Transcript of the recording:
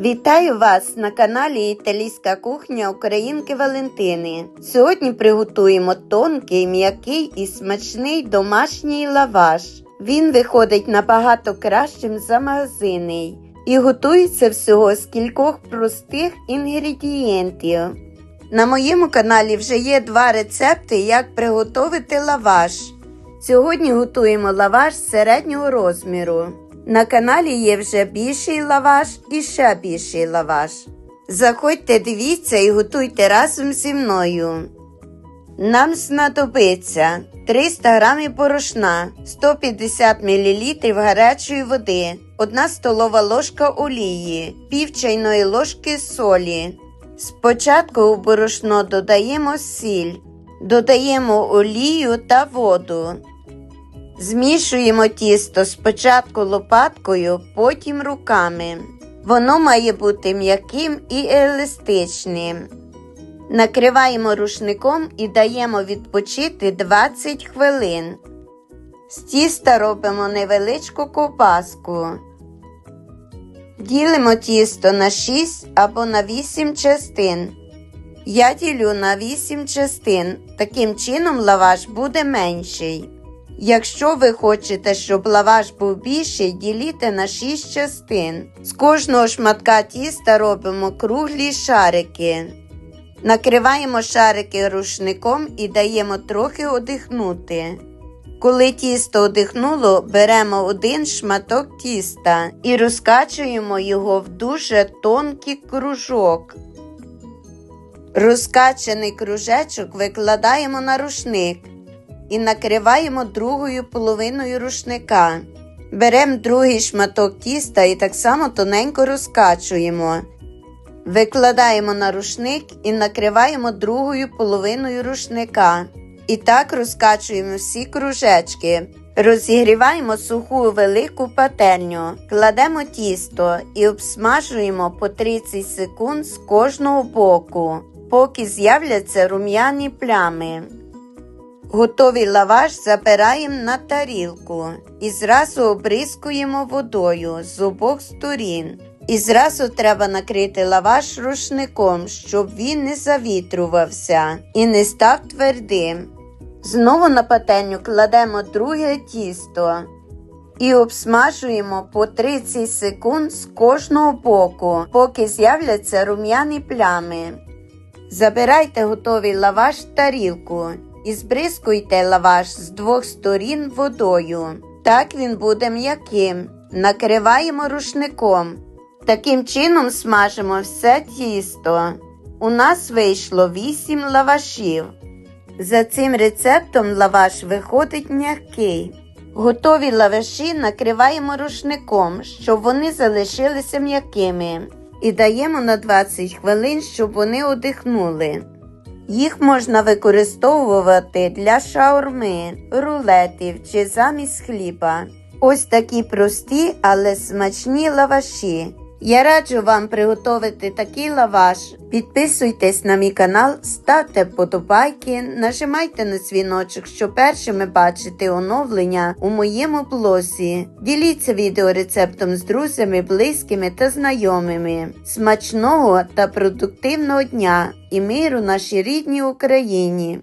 Вітаю вас на каналі Італійська кухня Українки Валентини. Сьогодні приготуємо тонкий, м'який і смачний домашній лаваш. Він виходить набагато кращим за магазинний і готується всього з кількох простих інгредієнтів. На моєму каналі вже є два рецепти, як приготувати лаваш. Сьогодні готуємо лаваш середнього розміру. На каналі є вже більший лаваш і ще більший лаваш. Заходьте, дивіться і готуйте разом зі мною. Нам знадобиться 300 г борошна, 150 мл гарячої води, 1 столова ложка олії, пів чайної ложки солі. Спочатку у борошно додаємо сіль, додаємо олію та воду. Змішуємо тісто спочатку лопаткою, потім руками. Воно має бути м'яким і еластичним. Накриваємо рушником і даємо відпочити 20 хвилин. З тіста робимо невеличку ковбаску. Ділимо тісто на 6 або на 8 частин. Я ділю на 8 частин. Таким чином лаваш буде менший. Якщо ви хочете, щоб лаваш був більший, діліте на 6 частин. З кожного шматка тіста робимо круглі шарики. Накриваємо шарики рушником і даємо трохи одихнути. Коли тісто одихнуло, беремо один шматок тіста і розкачуємо його в дуже тонкий кружок. Розкачаний кружечок викладаємо на рушник і накриваємо другою половиною рушника. Беремо другий шматок тіста і так само тоненько розкачуємо. Викладаємо на рушник і накриваємо другою половиною рушника. І так розкачуємо всі кружечки. Розігріваємо суху велику пательню, кладемо тісто і обсмажуємо по 30 секунд з кожного боку, поки з'являться рум'яні плями. Готовий лаваш забираємо на тарілку і зразу обрискуємо водою з обох сторін. І зразу треба накрити лаваш рушником, щоб він не завітрувався і не став твердим. Знову на пательню кладемо друге тісто і обсмажуємо по 30 секунд з кожного боку, поки з'являться рум'яні плями. Забирайте готовий лаваш в тарілку і збризкуйте лаваш з двох сторін водою. Так він буде м'яким. Накриваємо рушником. Таким чином смажимо все тісто. У нас вийшло 8 лавашів. За цим рецептом лаваш виходить м'який. Готові лаваші накриваємо рушником, щоб вони залишилися м'якими. І даємо на 20 хвилин, щоб вони одихнули. Їх можна використовувати для шаурми, рулетів чи замість хліба. Ось такі прості, але смачні лаваші. Я раджу вам приготувати такий лаваш. Підписуйтесь на мій канал, ставте вподобайки, нажимайте на дзвіночок, щоб першими бачити оновлення у моєму блозі. Діліться відеорецептом з друзями, близькими та знайомими. Смачного та продуктивного дня і миру нашій рідній Україні!